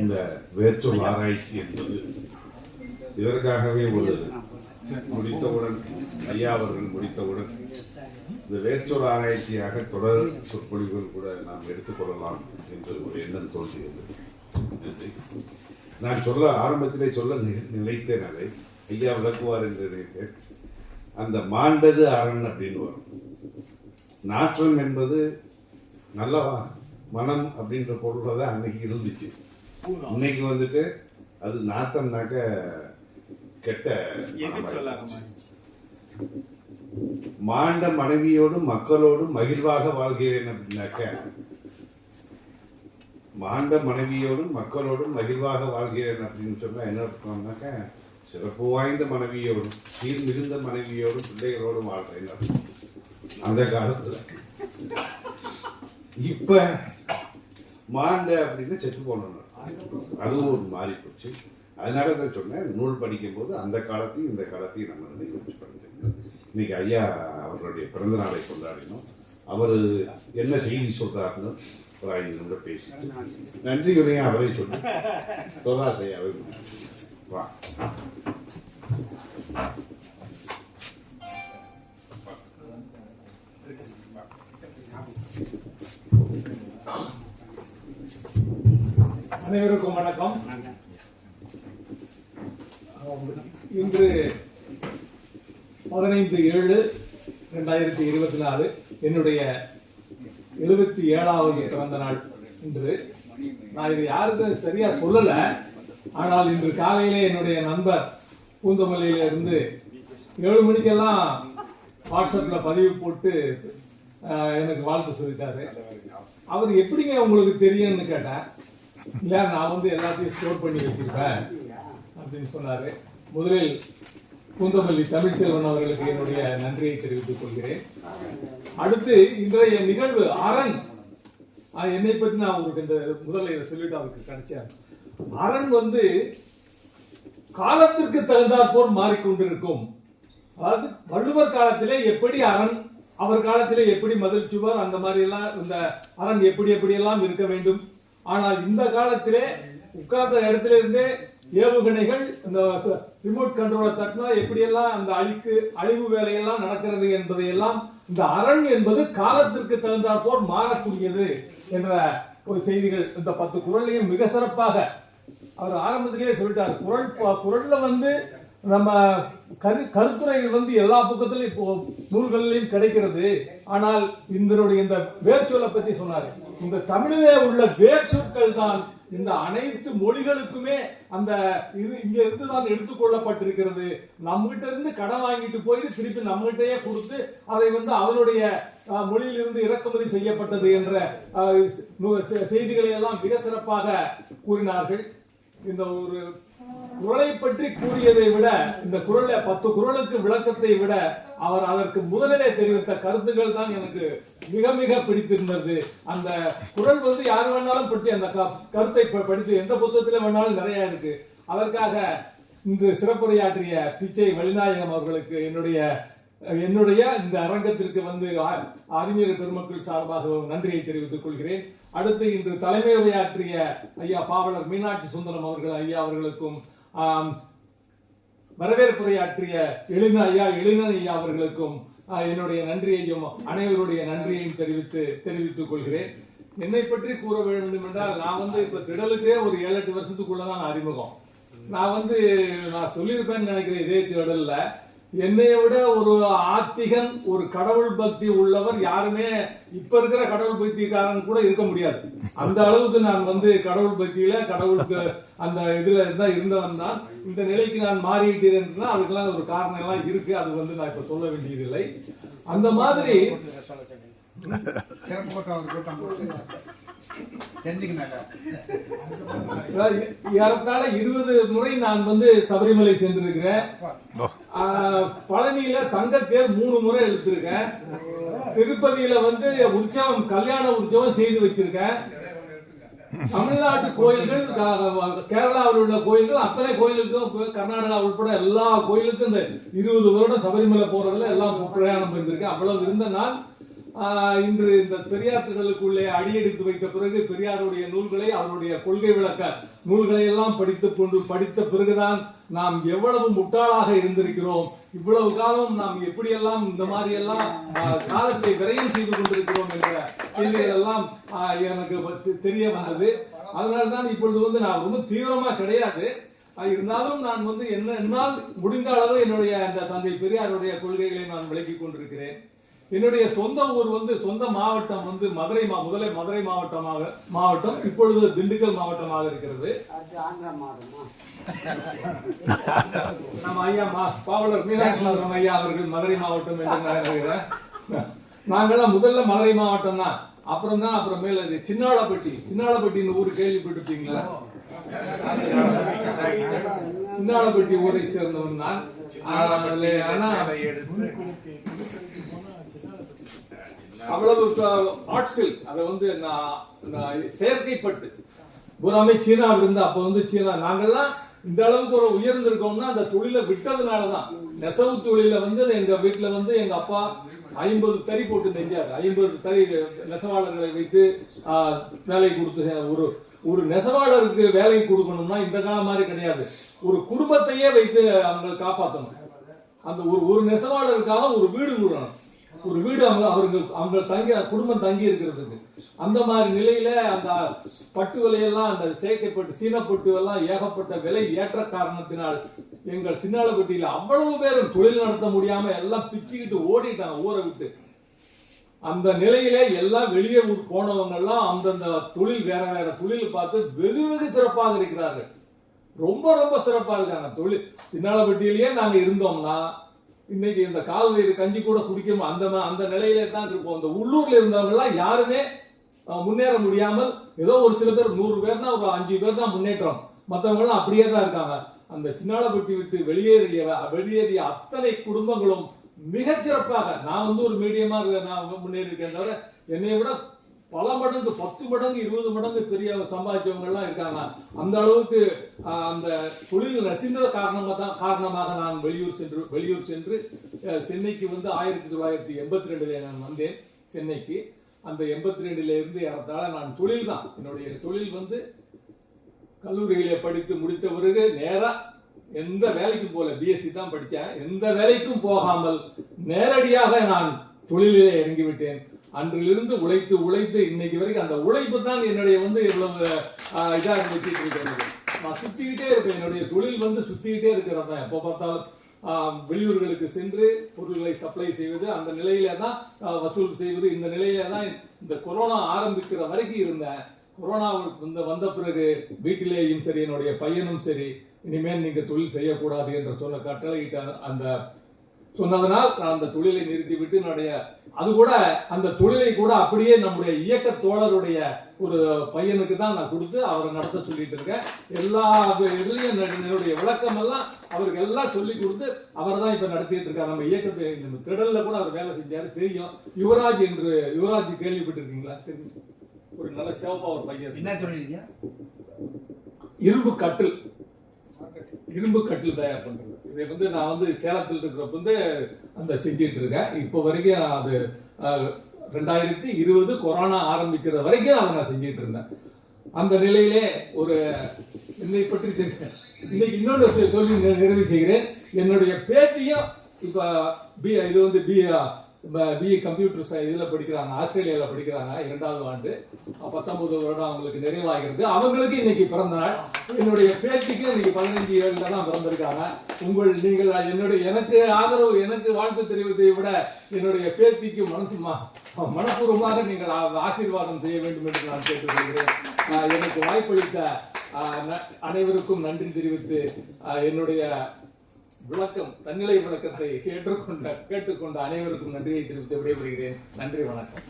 இந்த வேர்ச்சொல் ஆராய்ச்சி என்பது இதற்காகவே ஒரு முடித்தவுடன் ஐயா அவர்கள் முடித்தவுடன் இந்த வேர்ச்சொல் ஆராய்ச்சியாக தொடர் சொற்பொழிவுகள் கூட நாம் எடுத்துக்கொள்ளலாம் என்று ஒரு எண்ணம் தோன்றியது. நான் சொல்ல ஆரம்பத்திலே சொல்ல நினைத்தேன் அதை. ஐயா விளக்குவார் என்று நினைத்தேன். அந்த மாண்டது அரண் அப்படின்னு வரும். நாற்றம் என்பது நல்லவா? மனம் அப்படின்ற பொருள் தான் அன்னைக்கு இருந்துச்சு. இன்னைக்கு வந்துட்டு அது நாத்தம்னாக்க கெட்ட. மாண்ட மனைவியோடும் மக்களோடும் மகிழ்வாக வாழ்கிறேன் அப்படின்னாக்க மாண்ட மனைவியோடும் மக்களோடும் மகிழ்வாக வாழ்கிறேன் அப்படின்னு சொன்னா என்ன அர்த்தம்னாக்க சிறப்பு வாய்ந்த மனைவியோடும் சீர் மிகுந்த மனைவியோடும் பிள்ளைகளோடும் வாழ்றேன் அர்த்தம். அந்த காலத்துல இப்ப மாண்ட அப்படின்னா செத்து போனோம் அதுவும் ஒரு மாறி போச்சு. அதனால தான் சொன்னேன் நூல் படிக்கும் போது அந்த காலத்தையும் இந்த காலத்தையும் நம்ம நினைவு வச்சு படிக்கணும் இன்னைக்கு ஐயா அவர்களுடைய பிறந்த நாளை கொண்டாடினோம். அவர் என்ன செய்தி சொல்றாருன்னு ஒரு ஐந்து நிமிடம் பேசிட்டு. நன்றி உரையும் அவரே சொல்லி. வா Thank வா. அனைவருக்கும் வணக்கம். இன்று பதினைந்து ஏழு ரெண்டாயிரத்தி இருபத்தி நாலு என்னுடைய எழுபத்தி ஏழாவது பிறந்த நாள் இன்று. நான் இது யாருக்கும் சரியா சொல்லல. ஆனால் இன்று காலையிலே என்னுடைய நண்பர் பூந்தமல்லியில இருந்து ஏழு மணிக்கெல்லாம் வாட்ஸ்அப்ல பதிவு போட்டு எனக்கு வாழ்த்து சொல்லிட்டாரு. அவர் எப்படிங்க உங்களுக்கு தெரியும்னு கேட்டேன். இல்லை நான் வந்து எல்லாத்தையும் ஸ்டோர் பண்ணி வச்சிருப்பேன் அப்படின்னு சொன்னாரு. முதலில் பூந்தமல்லி தமிழ்ச்செல்வன் அவர்களுக்கு என்னுடைய நன்றியை தெரிவித்துக் கொள்கிறேன். அடுத்து இன்றைய நிகழ்வு அரண். என்னை பற்றி நான் அவருக்கு இந்த முதல்ல இதை சொல்லிட்டு அவருக்கு கிடைச்சேன் அரண் வந்து காலத்திற்கு தகுந்தாற்போல் மாறிக்கொண்டிருக்கும். அதாவது வள்ளுவர் காலத்திலே எப்படி அரண் அவர் காலத்திலே எப்படி மதில் சுவர் அந்த மாதிரி எல்லாம் இந்த அரண் எப்படி எப்படி எல்லாம் இருக்க வேண்டும் ஆனால் இந்த காலத்திலே உட்கார்ந்த இடத்துல இருந்தே ஏவுகணைகள் இந்த ரிமோட் கண்ட்ரோலை தட்டினா எப்படியெல்லாம் அந்த அழிக்கு அழிவு வேலையெல்லாம் நடக்கிறது என்பதையெல்லாம் இந்த அரண் என்பது காலத்திற்கு தகுந்தாற்போல் மாறக்கூடியது என்ற ஒரு செய்திகள் இந்த பத்து குரல்லையும் மிக சிறப்பாக அவர் ஆரம்பத்திலேயே சொல்லிட்டார். குரல் குரல்ல வந்து நம்ம கரு கருத்துரைகள் வந்து எல்லா பக்கத்திலையும் இப்போ நூல்களிலையும் கிடைக்கிறது. ஆனால் இதனுடைய இந்த வேர்ச்சொல்லை பற்றி சொன்னார். இந்த தமிழிலே உள்ள வேர்ச்சொற்கள் தான் இந்த அனைத்து மொழிகளுக்குமே அந்த இது இங்க இருந்து தான் எடுத்துக்கொள்ளப்பட்டிருக்கிறது நம்மகிட்ட இருந்து கடன் வாங்கிட்டு போயிட்டு திருப்பி நம்மகிட்டயே கொடுத்து அதை வந்து அவருடைய மொழியிலிருந்து இறக்குமதி செய்யப்பட்டது என்ற செ- செய்திகளை எல்லாம் மிக சிறப்பாக கூறினார்கள். இந்த ஒரு குரலை பற்றி கூறியதை விட இந்த குரலை பத்து குரலுக்கு விளக்கத்தை விட அவர் அதற்கு முதலிலே தெரிவித்த கருத்துக்கள் தான் எனக்கு மிக மிக பிடித்திருந்தது. அந்த குரல் வந்து யார் வேணாலும் படித்து அந்த க- கருத்தை ப- படித்து எந்த புத்தகத்தில் வேணாலும் நிறைய இருக்கு. அதற்காக இன்று சிறப்புரையாற்றிய பிச்சை வழிநாயகம் அவர்களுக்கு என்னுடைய என்னுடைய இந்த அரங்கத்திற்கு வந்து அறிஞர் பெருமக்கள் சார்பாகவும் நன்றியை தெரிவித்துக் கொள்கிறேன். அடுத்து இன்று தலைமை உரையாற்றிய ஐயா பாவலர் மீனாட்சி சுந்தரம் அவர்கள் ஐயா அவர்களுக்கும் ஆம், வரவேற்புரையாற்றிய எழின ஐயா எழினன் ஐயா அவர்களுக்கும் என்னுடைய நன்றியையும் அனைவருடைய நன்றியையும் தெரிவித்து தெரிவித்துக் கொள்கிறேன். என்னை பற்றி கூற வேண்டும் என்றால் நான் வந்து இப்ப திடலுக்கே ஒரு ஏழு எட்டு வருஷத்துக்குள்ளதான் அறிமுகம். நான் வந்து நான் சொல்லியிருப்பேன்னு நினைக்கிறேன் இதே திடல்ல. என்னைய விட ஒரு ஆத்திகன் ஒரு கடவுள் பக்தி உள்ளவர் யாருமே இப்ப இருக்கிற கடவுள் பக்திக்காரன் கூட இருக்க முடியாது. அந்த அளவுக்கு நான் வந்து கடவுள் பக்தியில கடவுளுக்கு அந்த இதுல தான் இருந்தவன் தான். இந்த நிலைக்கு நான் மாறிவிட்டேன் அதுக்கெல்லாம் ஒரு காரணம் எல்லாம் இருக்கு. அது வந்து நான் இப்ப சொல்ல வேண்டியதில்லை. அந்த மாதிரி ஏறத்தாழ இருபது முறை நான் வந்து சபரிமலை சென்றிருக்கிறேன். பழனியில தங்கத்தேர் மூணு முறை எடுத்திருக்கேன். திருப்பதியில வந்து உற்சவம் கல்யாண உற்சவம் செய்து வச்சிருக்கேன். தமிழ்நாட்டு கோயில்கள் கேரளாவில் உள்ள கோயில்கள் அத்தனை கோயிலுக்கும் கர்நாடகா உட்பட எல்லா கோயிலுக்கும் இந்த இருபது வருடம் சபரிமலை போறதுல எல்லாம் பிரயாணம் பண்ணிருக்கேன். அவ்வளவு இருந்த நான் ஆஹ், இன்று இந்த பெரியார் திடலுக்குள்ளே அடியெடுத்து வைத்த பிறகு பெரியாருடைய நூல்களை அவருடைய கொள்கை விளக்க நூல்களை எல்லாம் படித்துக் கொண்டு படித்த பிறகுதான் நாம் எவ்வளவு முட்டாளாக இருந்திருக்கிறோம். இவ்வளவு காலம் நாம் எப்படியெல்லாம் இந்த மாதிரி எல்லாம் காலத்தை விரையும் செய்து கொண்டிருக்கிறோம் என்ற செய்திகள் எல்லாம் ஆஹ், எனக்கு தெரிய வந்தது. அதனால்தான் இப்பொழுது வந்து நான் ரொம்ப தீவிரமா கிடையாது. இருந்தாலும் நான் வந்து என்ன என்னால் முடிந்த அளவு என்னுடைய அந்த தந்தை பெரியாருடைய கொள்கைகளை நான் விளக்கிக் கொண்டிருக்கிறேன். என்னுடைய சொந்த ஊர் வந்து சொந்த மாவட்டம் வந்து மதுரை மா முதலை மதுரை மாவட்டமாக மாவட்டம் இப்பொழுது திண்டுக்கல் மாவட்டமாக இருக்கிறது. நம்ம ஐயா மா- பாவலர் மீனாட்சி சுந்தரம் ஐயா அவர்கள் மதுரை மாவட்டம் என்று நான் நினைக்கிறேன் நாங்கெல்லாம் முதல்ல மதுரை மாவட்டம் தான். அப்புறம் தான் அப்புறம் மேல இது சின்னாளப்பட்டி. சின்னாளப்பட்டின்னு ஊர் கேள்விப்பட்டிருப்பீங்களா? சின்னாளப்பட்டி ஊரை சேர்ந்தவன் தான் ஆனா அவ்வளவு ஆட்சில் அதை வந்து நான் செயற்கைப்பட்டு. புறாமே சீனாவில் இருந்து அப்ப வந்து சீனா நாங்கெல்லாம் இந்த அளவுக்கு ஒரு உயர்ந்திருக்கோம்னா அந்த தொழிலை விட்டதுனாலதான். நெசவு தொழில வந்து எங்க வீட்டுல வந்து எங்க அப்பா ஐம்பது தறி போட்டு நெஞ்சாரு ஐம்பது தறி நெசவாளர்களை வைத்து வேலை கொடுத்து ஒரு ஒரு நெசவாளருக்கு வேலை கொடுக்கணும்னா இந்த காலம் மாதிரி கிடையாது. ஒரு குடும்பத்தையே வைத்து அவங்களை காப்பாற்றணும் அந்த ஒரு ஒரு நெசவாளருக்காக ஒரு வீடு கூறணும் ஒரு வீடு அவங்க அவருக்கு அவங்க தங்கி குடும்பம் தங்கி இருக்கிறதுக்கு. அந்த மாதிரி நிலையில அந்த பட்டு விலையெல்லாம் அந்த செயற்கைப்பட்டு சீனப்பட்டு எல்லாம் ஏகப்பட்ட விலை ஏற்ற காரணத்தினால் எங்கள் சின்னாலப்பட்டியில அவ்வளவு பேரும் தொழில் நடத்த முடியாம எல்லாம் பிச்சுக்கிட்டு ஓடிட்டாங்க ஊரை விட்டு. அந்த நிலையில எல்லாம் வெளியே ஊர் போனவங்க எல்லாம் அந்தந்த தொழில் வேற வேற தொழில் பார்த்து வெகு வெகு சிறப்பாக இருக்கிறார்கள். ரொம்ப ரொம்ப சிறப்பா இருக்காங்க தொழில். சின்னாலப்பட்டியிலேயே நாங்க இருந்தோம்னா இன்னைக்கு இந்த கால் வயிறு கஞ்சி கூட குடிக்க அந்த அந்த நிலையிலே தான் இருப்போம் இந்த உள்ளூர்ல இருந்தவங்கலாம் யாருமே முன்னேற முடியாமல் ஏதோ ஒரு சில பேர் நூறு பேர்னா ஒரு அஞ்சு பேர் தான் முன்னேற்றம். மற்றவங்களாம் அப்படியே தான் இருக்காங்க. அந்த சின்னாளப்பட்டி விட்டு வெளியேறிய வெளியேறிய அத்தனை குடும்பங்களும் மிகச்சிறப்பாக நான் வந்து ஒரு மீடியமாக நான் முன்னேறி இருக்கேன் தவிர என்னை விட பல மடங்கு பத்து மடங்கு இருபது மடங்கு பெரிய சம்பாதிச்சவங்க எல்லாம் இருக்காங்க. அந்த அளவுக்கு அந்த தொழில் நசிந்த காரணமாக தான் காரணமாக நான் வெளியூர் சென்று வெளியூர் சென்று சென்னைக்கு வந்து ஆயிரத்தி தொள்ளாயிரத்தி எண்பத்தி ரெண்டுல நான் வந்தேன் சென்னைக்கு. அந்த எண்பத்தி ரெண்டுல இருந்து ஏறத்தாழ நான் தொழில் தான். என்னுடைய தொழில் வந்து கல்லூரியில படித்து முடித்த பிறகு நேரா எந்த வேலைக்கு போல பிஎஸ்சி தான் படித்தேன். எந்த வேலைக்கும் போகாமல் நேரடியாக நான் தொழிலிலே இறங்கிவிட்டேன். அன்றிலிருந்து உழைத்து உழைத்து இன்னைக்கு வரைக்கும் அந்த உழைப்பு தான் என்னுடைய வந்து இவ்வளவு இதாக இருந்துச்சு இருக்கிறது நான் சுத்திக்கிட்டே இருப்பேன் என்னுடைய தொழில் வந்து சுத்திக்கிட்டே இருக்கிறது தான். எப்போ பார்த்தாலும் வெளியூர்களுக்கு சென்று பொருள்களை சப்ளை செய்வது அந்த நிலையில தான் வசூல் செய்வது இந்த நிலையில தான் இந்த கொரோனா ஆரம்பிக்கிற வரைக்கும் இருந்தேன். கொரோனா வந்த வந்த பிறகு வீட்டிலேயும் சரி என்னுடைய பையனும் சரி இனிமேல் நீங்க தொழில் செய்யக்கூடாது என்று சொல்ல கட்டளையிட்ட அந்த சொன்னதனால் நான் அந்த தொழிலை நிறுத்திவிட்டு என்னுடைய அது கூட அந்த தொழிலை கூட அப்படியே நம்முடைய இயக்க தோழருடைய ஒரு பையனுக்கு தான் நான் கொடுத்து அவரை நடத்த சொல்லிட்டு இருக்கேன். எல்லா இதுலயும் என்னுடைய- என்னுடைய விளக்கம் எல்லாம் அவருக்கு எல்லாம் சொல்லி கொடுத்து அவர் தான் இப்ப நடத்திட்டு இருக்காரு. நம்ம இயக்கத்தை நம்ம திடல்ல கூட அவர் வேலை செஞ்சாரு. தெரியும். யுவராஜ் என்று யுவராஜ் கேள்விப்பட்டிருக்கீங்களா? தெரியும். ஒரு நல்ல சிவப்பா ஒரு பையன். என்ன சொல்றீங்க இரும்பு கட்டில். இரும்பு கட்டில் தயார் பண்ணுறது இதை வந்து நான் வந்து சேலத்தில் இருக்கிறப்ப வந்து அந்த செஞ்சிட்டு இருக்கேன். இப்போ வரைக்கும் நான் அது ரெண்டாயிரத்தி இருபது கொரோனா ஆரம்பிக்கிற வரைக்கும் அதை நான் செஞ்சிட்டு இருந்தேன். அந்த நிலையிலே ஒரு என்னை பற்றி தெரியும் இன்னைக்கு இன்னொரு சொ- சொல்லி நிறைவு செய்கிறேன். என்னுடைய பேட்டியும் இப்போ பி இது வந்து பி பிஏ கம்ப்யூட்டர் சை இதில் படிக்கிறாங்க ஆஸ்திரேலியாவில் படிக்கிறாங்க இரண்டாவது ஆண்டு. பத்தொன்பது வருடம் அவங்களுக்கு நிறைவாகிறது. அவங்களுக்கு இன்னைக்கு பிறந்த நாள். என்னுடைய பேட்டிக்கு இன்னைக்கு பதினஞ்சு ஏழில் தான் பிறந்திருக்காங்க. உங்கள் நீங்கள் என்னுடைய எனக்கு ஆதரவு எனக்கு வாழ்த்து தெரிவித்ததை விட என்னுடைய பேத்திக்கு மனசு மனப்பூர்வமாக நீங்கள் ஆசீர்வாதம் செய்ய வேண்டும் என்று நான் கேட்டுக்கொள்கிறேன். எனக்கு வாய்ப்பளித்த ந- அனைவருக்கும் நன்றி தெரிவித்து என்னுடைய விளக்கம் தன்னிலை விளக்கத்தை கேட்டுக்கொண்ட கேட்டுக்கொண்ட அனைவருக்கும் நன்றியை தெரிவித்து விடைபெறுகிறேன். நன்றி வணக்கம்.